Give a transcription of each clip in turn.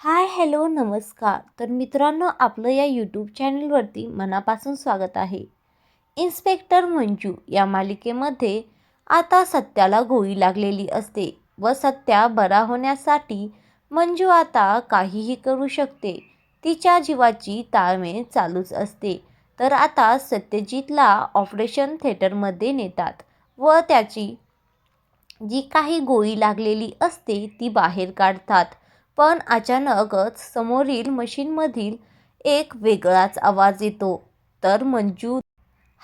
Hi hello नमस्कार. तर मित्रांनो आपलं या यूट्यूब चॅनलवरती मनापासून स्वागत आहे. इन्स्पेक्टर मंजू या मालिकेमध्ये आता सत्याला गोळी लागलेली असते व सत्या बरा होण्यासाठी मंजू आता काहीही करू शकते. तिच्या जीवाची ताळमेळ चालूच असते. तर आता सत्यजितला ऑपरेशन थिएटरमध्ये नेतात व त्याची जी काही गोळी लागलेली असते ती बाहेर काढतात. पण अचानकच समोरील मशीनमधील एक वेगळाच आवाज येतो. तर मंजू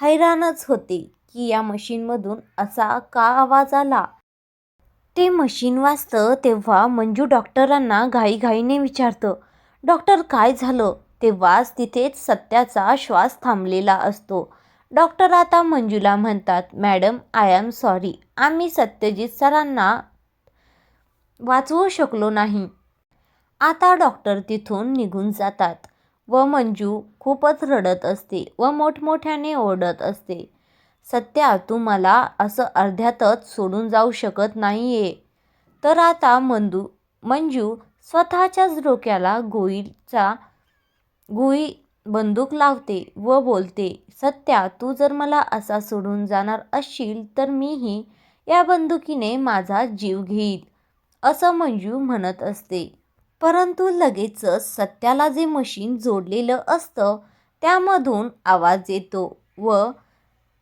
हैराणच होते की या मशीनमधून असा का आवाज आला? ते मशीन वाचतं तेव्हा मंजू डॉक्टरांना घाईघाईने विचारतं डॉक्टर काय झालं? तेव्हाच तिथेच सत्याचा श्वास थांबलेला असतो. डॉक्टर आता मंजूला म्हणतात मॅडम आय एम सॉरी. आम्ही सत्यजित सरांना वाचवू शकलो नाही. आता डॉक्टर तिथून निघून जातात व मंजू खूपच रडत असते व मोठमोठ्याने ओरडत असते. सत्या तू मला असं अर्ध्यातच सोडून जाऊ शकत नाही आहे तर आता मंदू मंजू स्वतःच्याच डोक्याला गोईचा गोई बंदूक लावते व बोलते सत्या तू जर मला असा सोडून जाणार असशील तर मीही या बंदुकीने माझा जीव घेईन असं मंजू म्हणत असते. परंतु लगेचच सत्याला जे मशीन जोडलेलं असतं त्यामधून आवाज येतो व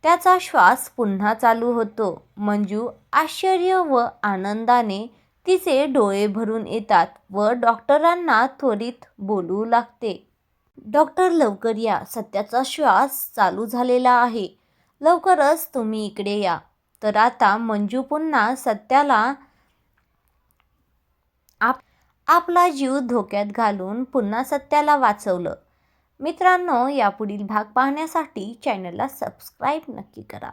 त्याचा श्वास पुन्हा चालू होतो. मंजू आश्चर्य व आनंदाने तिचे डोळे भरून येतात व डॉक्टरांना त्वरित बोलू लागते. डॉक्टर लवकर या. सत्याचा श्वास चालू झालेला आहे. लवकरच तुम्ही इकडे या. तर आता मंजू पुन्हा सत्याला आप आपला जीव धोक्यात घालून पुन्हा सत्याला वाचवलं. मित्रांनो यापुढील भाग पाहण्यासाठी चॅनलला सबस्क्राईब नक्की करा.